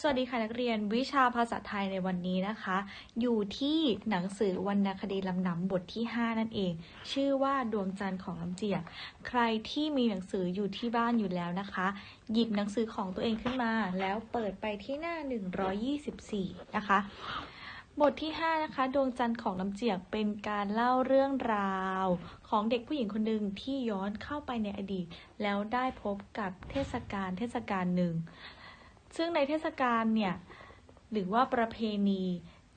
สวัสดีค่ะนักเรียนวิชาภาษาไทยในวันนี้นะคะ อยู่ที่หนังสือวรรณคดีลำนำบทที่ 5 นั่นเอง ชื่อว่าดวงจันทร์ของลำเจียก ใครที่มีหนังสืออยู่ที่บ้านอยู่แล้วนะคะ หยิบหนังสือของตัวเองขึ้นมา แล้วเปิดไปที่หน้า 124 นะคะ บทที่ 5 นะคะ ดวงจันทร์ของลำเจียกเป็นการเล่าเรื่องราว ของเด็กผู้หญิงคนหนึ่งที่ย้อนเข้าไปในอดีต แล้วได้พบกับเทศกาลเทศกาลหนึ่ง ซึ่งในเทศกาลเนี่ยหรือว่าประเพณี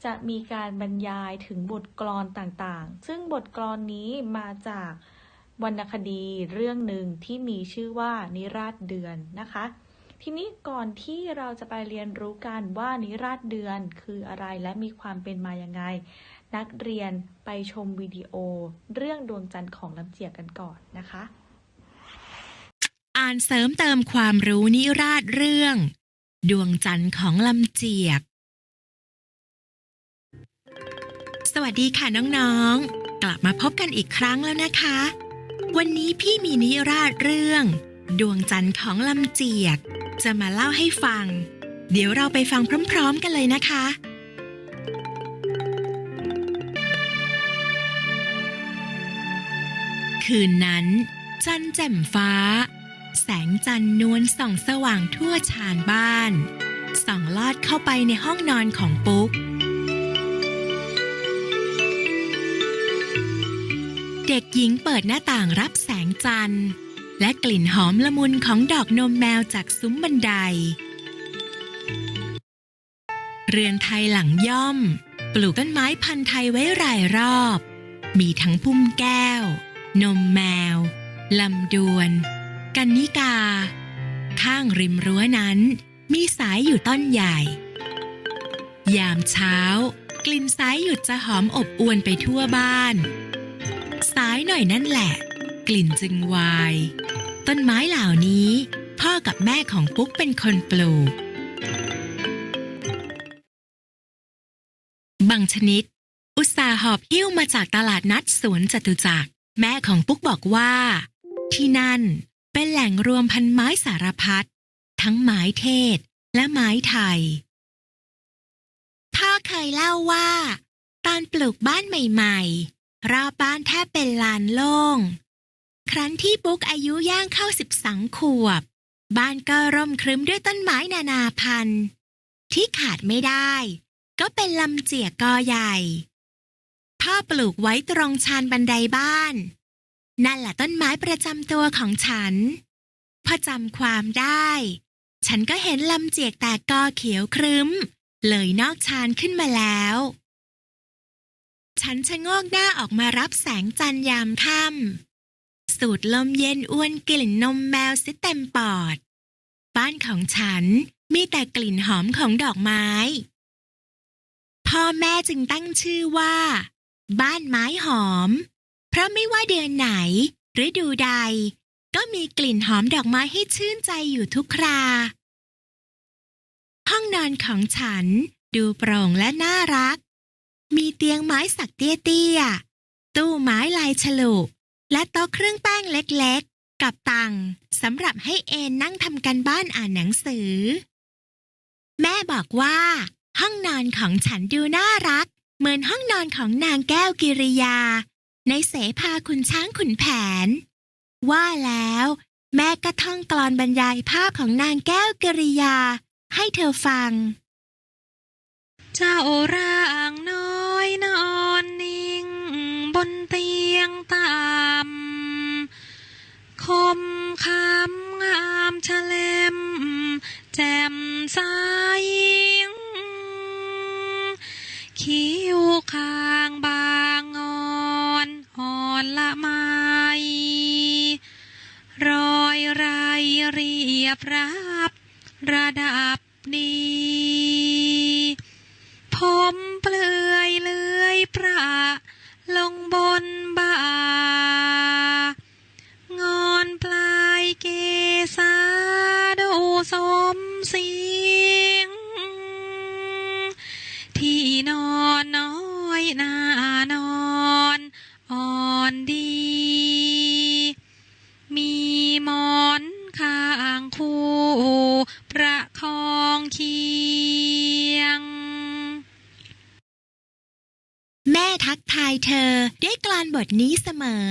จะมีการบรรยายถึงบทกลอนต่างๆ ซึ่งบทกลอนนี้มาจากวรรณคดีเรื่องหนึ่งที่มีชื่อว่านิราศเดือนนะคะ ทีนี้ก่อนที่เราจะไปเรียนรู้กันว่านิราศเดือนคืออะไรและมีความเป็นมายังไง นักเรียนไปชมวิดีโอ เรื่องดวงจันทร์ของลำเจียกกันก่อนนะคะ อ่านเสริมเติมความรู้นิราศเรื่อง ดวงจันทร์ของลำเจียก สวัสดีค่ะน้องๆ กลับมาพบกันอีกครั้งแล้วนะคะ วันนี้พี่มีนิราศเรื่อง ดวงจันทร์ของลำเจียก จะมาเล่าให้ฟัง เดี๋ยวเราไปฟังพร้อมๆกันเลยนะคะ คืนนั้น จันทร์แจ่มฟ้า แสงจันทร์นวลส่องสว่างทั่วชานบ้าน ส่องลอดเข้าไปในห้องนอนของปุ๊ก เด็กหญิงเปิดหน้าต่างรับแสงจันทร์ และกลิ่นหอมละมุนของดอกนมแมวจากซุ้มบันได เรือนไทยหลังย่อม ปลูกต้นไม้พันธุ์ไทยไว้รายรอบ มีทั้งพุ่มแก้ว นมแมวลำดวน กันนิกา ข้างริมรั้วนั้น มีสายอยู่ต้นใหญ่ ยามเช้า กลิ่นสายหยุดจะหอมอบอวนไปทั่วบ้าน สายหน่อยนั่นแหละ กลิ่นจึงวาย ต้นไม้เหล่านี้ พ่อกับแม่ของปุ๊กเป็นคนปลูก บางชนิด อุตสาหอบหิ้วมาจากตลาดนัดสวนจตุจักร แม่ของปุ๊กบอกว่า ที่นั่น เป็นแหล่งรวมพันไม้สารพัดทั้งไม้เทศและไม้ไทย พ่อเคยเล่าว่า ตอนปลูกบ้านใหม่ๆ รอบบ้านแทบเป็นลานโล่ง ครั้นที่ปุ๊กอายุย่างเข้าสิบสองขวบ บ้านก็ร่มครึ้มด้วยต้นไม้นานาพันธุ์ ที่ขาดไม่ได้ ก็เป็นลำเจียกกอใหญ่ พ่อปลูกไว้ตรงชานบันไดบ้าน นั่นแหละต้นไม้ประจำตัวของฉัน พอจำความได้ ฉันก็เห็นลำเจียกแตกกอเขียวครึ้ม เลยนอกชานขึ้นมาแล้ว ฉันชะโงกหน้าออกมารับแสงจันทร์ยามค่ำสูดลมเย็นอ้วนกลิ่นนมแมวซิเต็มปอด บ้านของฉันมีแต่กลิ่นหอมของดอกไม้ พ่อแม่จึงตั้งชื่อว่า บ้านไม้หอม เพราะไม่ว่าเดือนไหน ฤดูใด ก็มีกลิ่นหอมดอกไม้ให้ชื่นใจอยู่ทุกครา ห้องนอนของฉันดูโปร่งและน่ารัก มีเตียงไม้สักเตี้ยๆ ตู้ไม้ลายฉลุ และโต๊ะเครื่องแป้งเล็กๆ กับตังสำหรับให้เอนนั่งทำกันบ้านอ่านหนังสือ แม่บอกว่า ห้องนอนของฉันดูน่ารัก เหมือนห้องนอนของนางแก้วกิริยา ในเสภาคุณช้างขุนแผน ว่าแล้ว แม่ก็ท่องกลอนบรรยายภาพของนางแก้วกิริยา ให้เธอฟัง เจ้าร่างน้อยนอนนิ่ง บนเตียงตามคมคำงามชะเลมแจ่มใสคิ้วคางบางอ่อ ละไมรอยไรเรียบรับระดับดีผมเปลือยเลื่อยประลงบนบ่า ทักทายเธอด้วยกลอนบทนี้เสมอ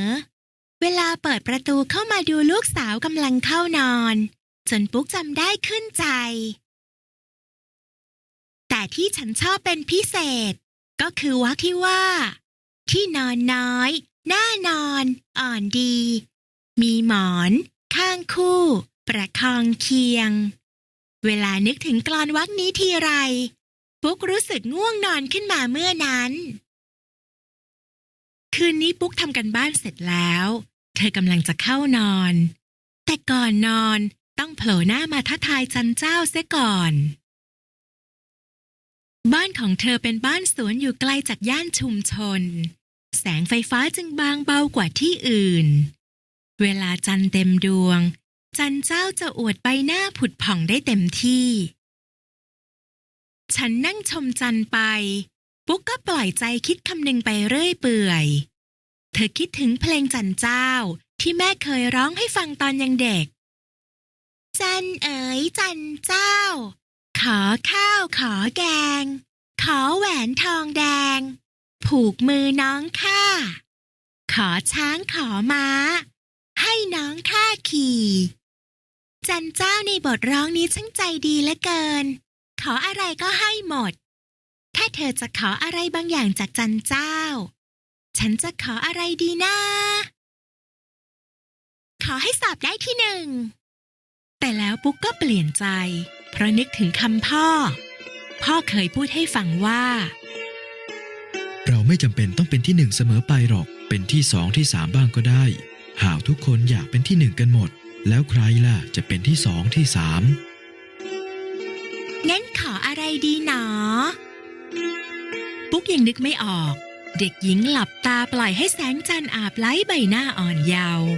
เวลาเปิดประตูเข้ามาดูลูกสาวกำลังเข้านอน จนปุ๊กจำได้ขึ้นใจ แต่ที่ฉันชอบเป็นพิเศษ ก็คือวรรคที่ว่า ที่นอนน้อยน่านอน อ่อนดี มีหมอน ข้างคู่ ประคองเคียง เวลานึกถึงกลอนวรรคนี้ทีไรปุ๊กรู้สึกง่วงนอนขึ้นมาเมื่อนั้น คืนนี้ปุ๊กทำกันบ้านเสร็จแล้ว เธอกำลังจะเข้านอน แต่ก่อนนอนต้องโผล่หน้ามาทักทายจันเจ้าเสียก่อน บ้านของเธอเป็นบ้านสวนอยู่ไกลจากย่านชุมชน แสงไฟฟ้าจึงบางเบากว่าที่อื่น เวลาจันเต็มดวง จันเจ้าจะอวดใบหน้าผุดผ่องได้เต็มที่ ฉันนั่งชมจันไป ปุ๊กก็ปล่อยใจคิดคำนึงไปเรื่อยเปื่อย เธอคิดถึงเพลงจันเจ้าที่แม่เคยร้องให้ฟังตอนยังเด็ก จันเอ๋ยจันเจ้า ขอข้าวขอแกง ขอแหวนทองแดง ผูกมือน้องข้า ขอช้างขอม้า ให้น้องข้าขี่ จันเจ้าในบทร้องนี้ช่างใจดีเหลือเกิน ขออะไรก็ให้หมด เธอจะขออะไรบางอย่างจากจันเจ้า ฉันจะขออะไรดีนะ ขอให้สอบได้ที่หนึ่ง แต่แล้วปุ๊กก็เปลี่ยนใจ เพราะนึกถึงคำพ่อ พ่อเคยพูดให้ฟังว่า เราไม่จำเป็นต้องเป็นที่หนึ่งเสมอไปหรอก เป็นที่สองที่สามบ้างก็ได้ หากทุกคนอยากเป็นที่หนึ่งกันหมด แล้วใครล่ะจะเป็นที่สองที่สามงั้นขออะไรดีหนอ ปุ๊กยังนึกไม่ออก เด็กหญิงหลับตาปล่อยให้แสงจันทร์อาบไล้ใบหน้าอ่อนเยาว์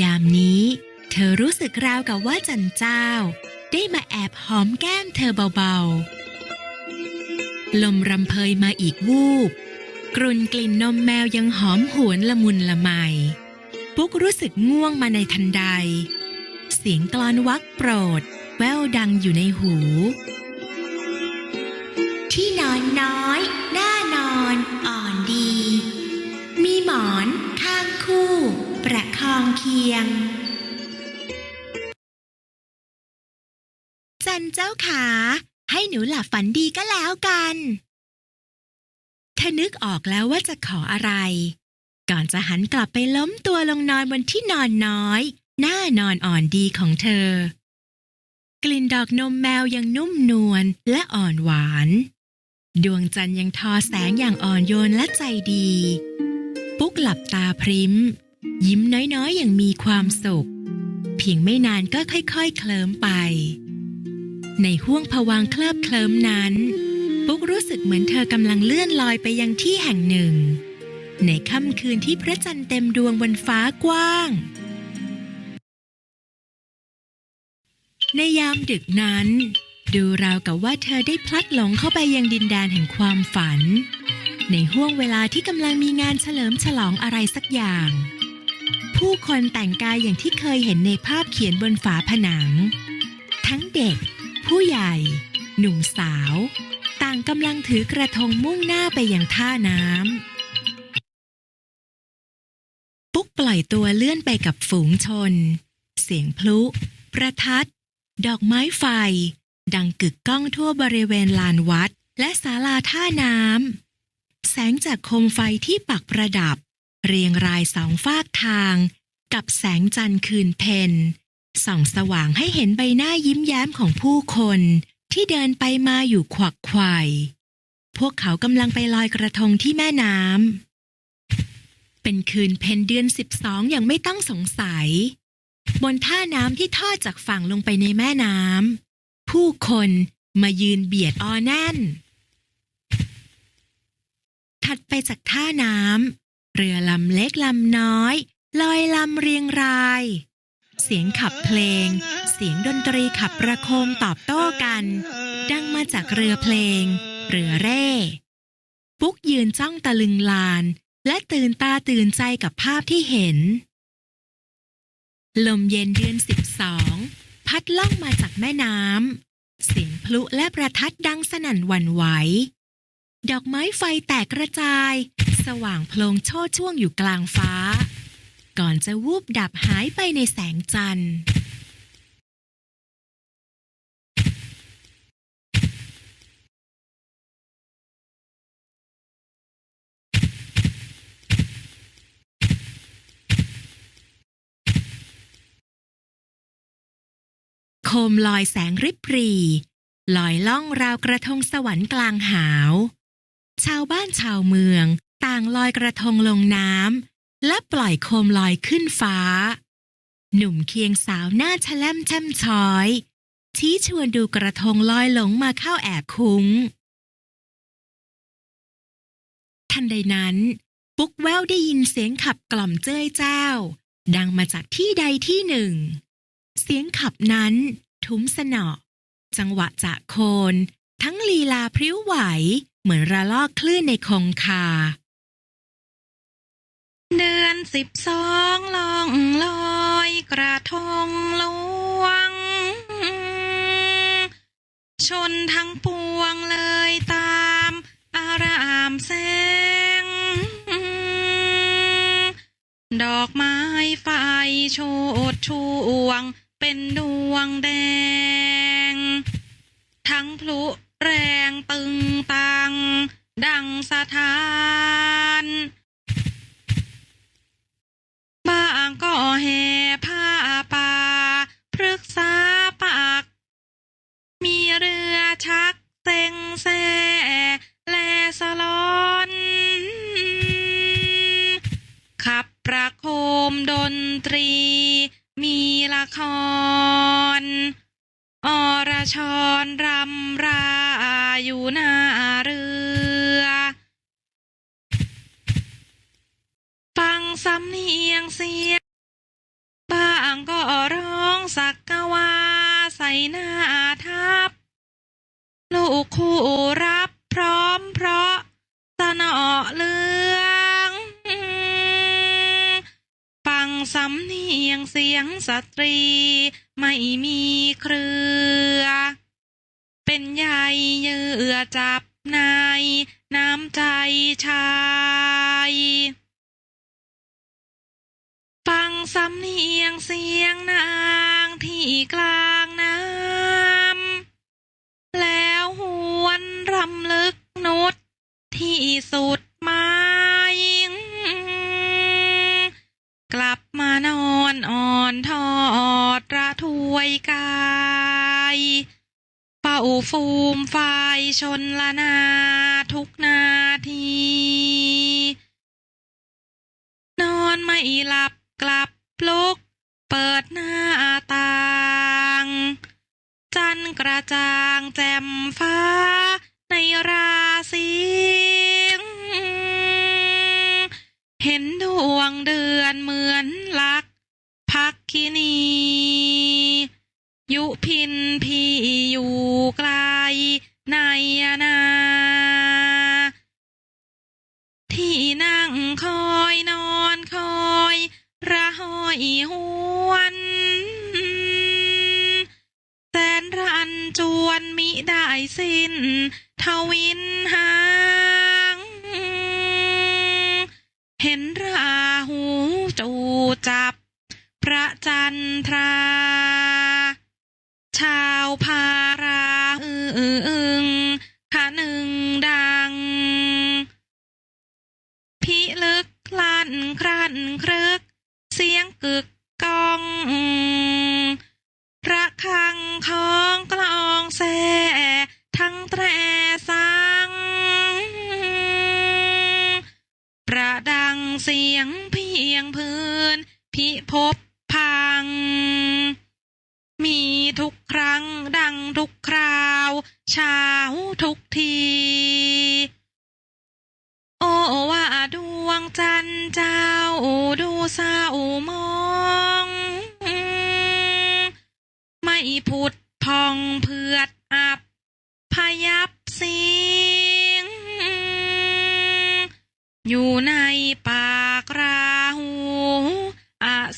ยามนี้ เธอรู้สึกราวกับว่าจันเจ้า ได้มาแอบหอมแก้มเธอเบาๆ ลมรำเพยมาอีกวูบ กลุ่นกลิ่นนมแมวยังหอมหวนละมุนละไม ปุ๊กรู้สึกง่วงมาในทันใด เสียงกลอนวักโปรด แววดังอยู่ในหู ที่นอนน้อย อนข้างคู่ ประคองเคียง จันเจ้าขา ให้หนูหลับฝันดีก็แล้วกันเธอนึกออกแล้วว่าจะขออะไร ก่อนจะหันกลับไปล้มตัวลงนอนบนที่นอนน้อย หน้านอนอ่อนดีของเธอ กลิ่นดอกนมแมวยังนุ่มนวลและอ่อนหวาน ดวงจันทร์ยังทอแสงอย่างอ่อนโยนและใจดี ปุ๊กหลับตาพริ้ม ยิ้มน้อยๆ อย่างมีความสุข เพียงไม่นานก็ค่อยๆ เคลิ้มไป ในห้วงผวังค์เคลิบเคลิ้มนั้น ปุ๊กรู้สึกเหมือนเธอกำลังเลื่อนลอยไปยังที่แห่งหนึ่ง ในค่ำคืนที่พระจันทร์เต็มดวงบนฟ้ากว้าง ในยามดึกนั้น ดูราวกับว่าเธอได้พลัดหลงเข้าไปยังดินแดนแห่งความฝัน ในห้วงเวลาที่กำลังมีงานเฉลิมฉลองอะไรสักอย่าง ผู้คนแต่งกายอย่างที่เคยเห็นในภาพเขียนบนฝาผนัง ทั้งเด็ก ผู้ใหญ่ หนุ่มสาว ต่างกำลังถือกระทงมุ่งหน้าไปยังท่าน้ำปุ๊กปล่อยตัวเลื่อนไปกับฝูงชน เสียงพลุ ประทัด ดอกไม้ไฟ ดังกึกก้องทั่วบริเวณลานวัด และศาลาท่าน้ำ แสงจากโคมไฟที่ปักประดับ เรียงรายสองฟากทาง กับแสงจันทร์คืนเพนส่องสว่างให้เห็นใบหน้ายิ้มแย้มของผู้คนที่เดินไปมาอยู่ขวักไขว่พวกเขากำลังไปลอยกระทงที่แม่น้ำ เป็นคืนเพนเดือนสิบสองอย่างไม่ต้องสงสัย บนท่าน้ำที่ทอดจากฝั่งลงไปในแม่น้ำ ผู้คนมายืนเบียดออแน่น ถัดไปจากท่าน้ำเรือลำเล็กลำน้อย ลอยลำเรียงราย เสียงขับเพลง เสียงดนตรีขับประโคมตอบโต้กัน ดังมาจากเรือเพลง เรือเร่ปุ๊กยืนจ้องตะลึงลาน และตื่นตาตื่นใจกับภาพที่เห็น ลมเย็นเดือนสิบสองพัดล่องมาจากแม่น้ำเสียงพลุและประทัดดังสนั่นหวั่นไหว ดอกไม้ไฟแตกกระจาย สว่างโพลงโชดช่วงอยู่กลางฟ้า ก่อนจะวูบดับหายไปในแสงจันทร์ โคมลอยแสงริบหรีลอยล่องราวกระทงสวรรค์กลางหาว ชาวบ้านชาวเมือง ต่างลอยกระทงลงน้ำและปล่อยโคมลอยขึ้นฟ้า หนุ่มเคียงสาวหน้าชะแล่มแช่มช้อย ชี้ชวนดูกระทงลอยหลงมาเข้าแอบคุ้ง ทันใดนั้น ปุ๊กแววได้ยินเสียงขับกล่อมเจ้ยเจ้า ดังมาจากที่ใดที่หนึ่ง เสียงขับนั้น ทุ้มสนอจังหวะจะโคน ทั้งลีลาพริ้วไหว เหมือนระลอกคลื่นในคงคา เดือนสิบสองลองลอยกระทงลวง ชนทั้งปวงเลยตามอารามแสง ดอกไม้ไฟโชดช่วง เป็นดวงแดง ทั้งพลุ แรงตึงตัง ดังสถานบางก็แห่ผ้าป่าพฤกษาปาก มีเรือชักเซ็งแซ่แลสลอนขับประโคมดนตรี มีละคร คู่รับพร้อมเพราะสนอเลืองฟังสำเนียงเสียงสตรี ไม่มีเครือ เป็นใยเยื่อจับในน้ำใจชายฟังสำเนียงเสียงนางที่กลางน้ำ ที่สุดไม้กลับมานอนอ่อนทอดระทวยกายเป่าฟูมไฟชนละนาทุกนาที นอนไม่หลับกลับปลุก เปิดหน้าต่าง จันกระจ่างแจ่มฟ้าในรา ศีเห็นดวงเดือนเหมือนลัก พักคินี ยุพินพี่อยู่ไกลในนา ที่นั่งคอยนอนคอยระหอยหวนแสนรันจวนมิได้สิ้น วินหาง เห็นราหูจูจับ พระจันทรา ชาวพาราอืออึงขะหนึ่งดัง พิลึกลั่นครั่นครึก เสียงกึกก้อง ระฆังของกลองแซ่ทั้ง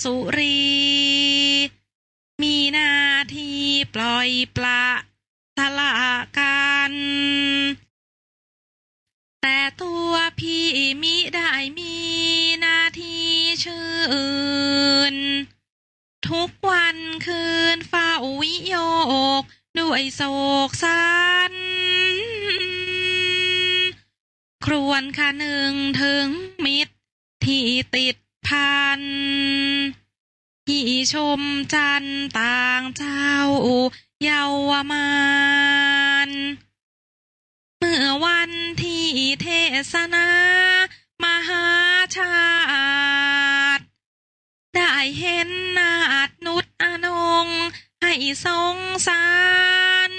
สุรี มีหน้าที่ปล่อยปละสละกัน แต่ตัวพี่มิได้มีหน้าที่ชื่น ทุกวันคืนเฝ้าวิโยกด้วยโศกสันครวนคะหนึ่งถึงมิตรที่ติด ชมจันต่างเจ้าเยาวมานเมื่อวันที่เทศนามหาชาติ ได้เห็นนาดนุษอนง ให้สงสาร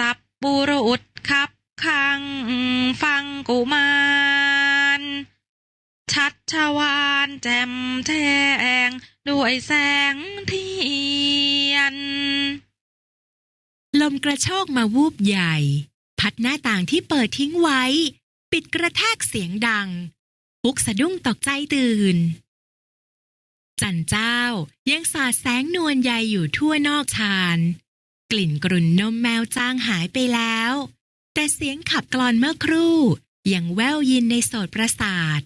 ตับบุรุษขับขังฟังกุมาร ชัดชวานแจ่มแจ้งด้วยแสงเทียน ลมกระโชกมาวูบใหญ่ พัดหน้าต่างที่เปิดทิ้งไว้ ปิดกระแทกเสียงดัง ปุ๊กสะดุ้งตกใจตื่น จันเจ้ายังสาดแสงนวลใยอยู่ทั่วนอกชานกลิ่นกรุ่นนมแมวจางหายไปแล้ว แต่เสียงขับกลอนเมื่อครู่ยังแว่วยินในโสดประสาท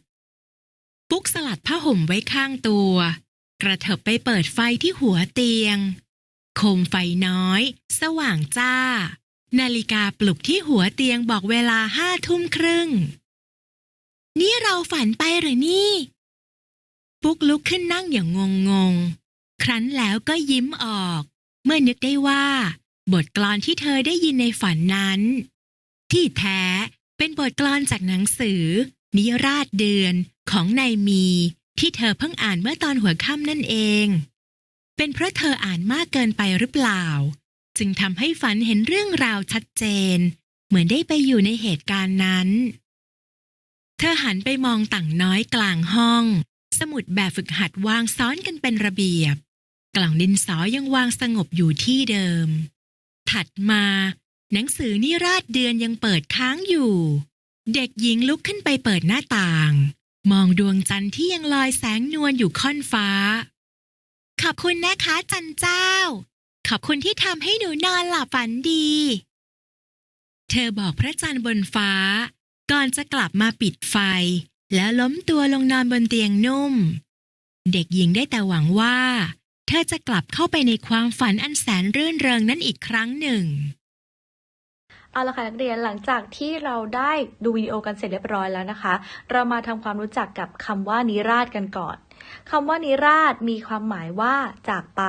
ปุ๊กสลัดผ้าห่มไว้ข้างตัว กระเถิบไปเปิดไฟที่หัวเตียง โคมไฟน้อย สว่างจ้า นาฬิกาปลุกที่หัวเตียงบอกเวลาห้าทุ่มครึ่ง นี่เราฝันไปหรือนี่ ปุ๊กลุกขึ้นนั่งอย่างงงงครั้นแล้วก็ยิ้มออก เมื่อนึกได้ว่า บทกลอนที่เธอได้ยินในฝันนั้น ที่แท้เป็นบทกลอนจากหนังสือ นิราชเดือนของนายมี ที่เธอเพิ่งอ่านเมื่อตอนหัวค่ำนั่นเอง เป็นเพราะเธออ่านมากเกินไปหรือเปล่า จึงทำให้ฝันเห็นเรื่องราวชัดเจน เหมือนได้ไปอยู่ในเหตุการณ์นั้น เธอหันไปมองต่างน้อยกลางห้อง สมุดแบบฝึกหัดวางซ้อนกันเป็นระเบียบ กล่องดินสอยังวางสงบอยู่ที่เดิม ถัดมา หนังสือนิราชเดือนยังเปิดค้างอยู่ เด็กหญิงลุกขึ้นไปเปิดหน้าต่าง มองดวงจันทร์ที่ยังลอยแสงนวลอยู่ค่อนฟ้า ขอบคุณนะคะจันเจ้า ขอบคุณที่ทำให้หนูนอนหลับฝันดี เธอบอกพระจันทร์บนฟ้า ก่อนจะกลับมาปิดไฟ แล้วล้มตัวลงนอนบนเตียงนุ่ม เด็กหญิงได้แต่หวังว่า เธอจะกลับเข้าไปในความฝันอันแสนรื่นเริงนั้นอีกครั้งหนึ่ง เอาละค่ะนักเรียนหลังจากที่เราได้ดูวิดีโอกันเสร็จเรียบร้อยแล้วนะคะ เรามาทำความรู้จักกับคำว่านิราศกันก่อนคำว่านิราศมีความหมายว่าจากไป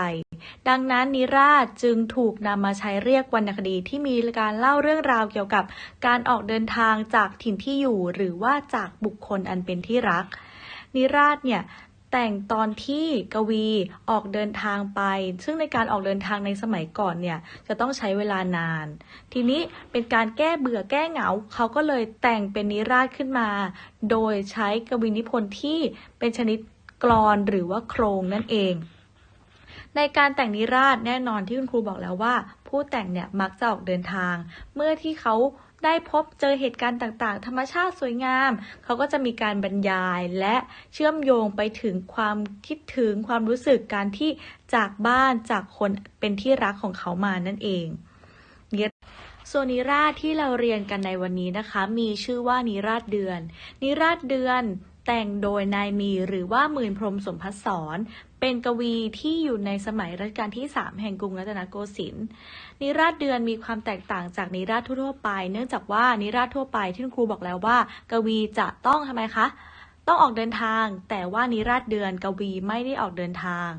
ดังนั้นนิราศจึงถูกนำมาใช้เรียกวรรณคดีที่มีการเล่าเรื่องราวเกี่ยวกับการออกเดินทางจากถิ่นที่อยู่ หรือว่าจากบุคคลอันเป็นที่รักนิราศเนี่ย แต่งตอนที่กวีออกเดินทางไป ซึ่งในการออกเดินทางในสมัยก่อนเนี่ยจะต้องใช้เวลานาน ทีนี้เป็นการแก้เบื่อแก้เหงา เขาก็เลยแต่งเป็นนิราศขึ้นมา โดยใช้กวีนิพนธ์ที่เป็นชนิดกลอนหรือว่าโครงนั่นเอง ในการแต่งนิราศแน่นอนที่คุณครูบอกแล้วว่า ผู้แต่งเนี่ยมักจะออกเดินทาง เมื่อที่เขาได้พบเจอเหตุการณ์ต่างๆ ธรรมชาติสวยงาม เขาก็จะมีการบรรยายและเชื่อมโยงไปถึงความคิดถึงความรู้สึกการที่จากบ้านจากคนเป็นที่รักของเขามานั่นเองเนส่วนนิราชที่เราเรียนกันในวันนี้นะคะ มีชื่อว่านิราชเดือน นิราชเดือน แต่งโดยนายมีหรือว่าหมื่นพรมสมพัสรเป็นกวีที่อยู่ในสมัยรัชกาลที่ 3 แห่งกรุงรัตนโกสินทร์นิราศเดือนมีความแตกต่างจากนิราศทั่วไป เนื่องจากว่านิราศทั่วไปที่คุณครูบอกแล้วว่า กวีจะต้องทำไมคะ ต้องออกเดินทาง แต่ว่านิราศเดือนกวีไม่ได้ออกเดินทาง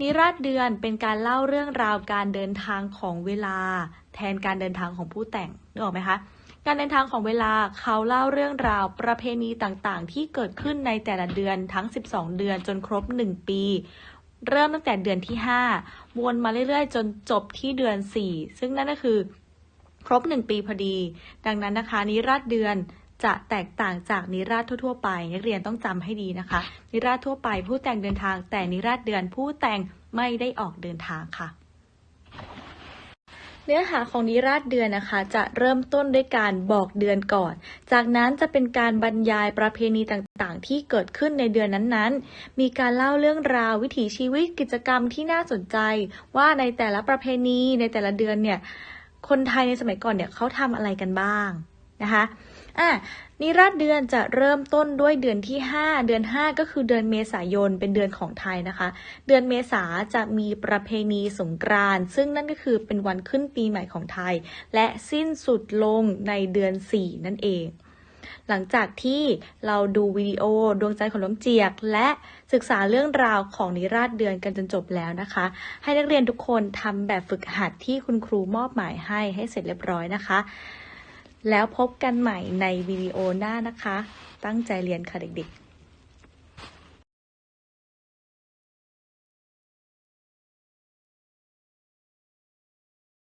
นิราศเดือนเป็นการเล่าเรื่องราวการเดินทางของเวลา แทนการเดินทางของผู้แต่งนึกออกไหมคะ การเดินทางของเวลาเขาเล่าเรื่องราวประเพณีต่างๆ ที่เกิดขึ้นในแต่ละเดือนทั้ง 12 เดือนจนครบ 1 ปี เริ่มตั้งแต่เดือนที่ 5 วนมาเรื่อยๆ จนจบที่เดือน 4 ซึ่งนั่นก็คือ ครบ 1 ปีพอดี ดังนั้นนะคะนิราศเดือนจะแตกต่างจากนิราศทั่ว ๆ ไป นักเรียนต้องจำให้ดีนะคะ นิราศทั่วไปผู้แต่งเดินทาง แต่นิราศเดือนผู้แต่งไม่ได้ออกเดินทางค่ะ เนื้อหาของนิราศเดือนนะคะ จะเริ่มต้นด้วยการบอกเดือนก่อน จากนั้นจะเป็นการบรรยายประเพณีต่างๆ ที่เกิดขึ้นในเดือนนั้นๆ มีการเล่าเรื่องราววิถีชีวิตกิจกรรมที่น่าสนใจ ว่าในแต่ละประเพณีในแต่ละเดือนเนี่ยคนไทยในสมัยก่อนเนี่ยเขาทำอะไรกันบ้างนะคะอะ นิราศเดือนจะเริ่มต้นด้วยเดือนที่ 5 เดือน 5 ก็คือเดือนเมษายนเป็นเดือนของไทยนะคะ เดือนเมษาจะมีประเพณีสงกรานต์ซึ่งนั่นก็คือเป็นวันขึ้นปีใหม่ของไทย และสิ้นสุดลงในเดือน 4 นั่นเอง หลังจากที่เราดูวิดีโอดวงใจของล้มเจียก และศึกษาเรื่องราวของนิราศเดือนกันจนจบแล้วนะคะ ให้นักเรียนทุกคนทำแบบฝึกหัดที่คุณครูมอบหมายให้ให้เสร็จเรียบร้อยนะคะ แล้วพบกันใหม่ในวิดีโอหน้านะคะ ตั้งใจเรียนค่ะเด็กๆ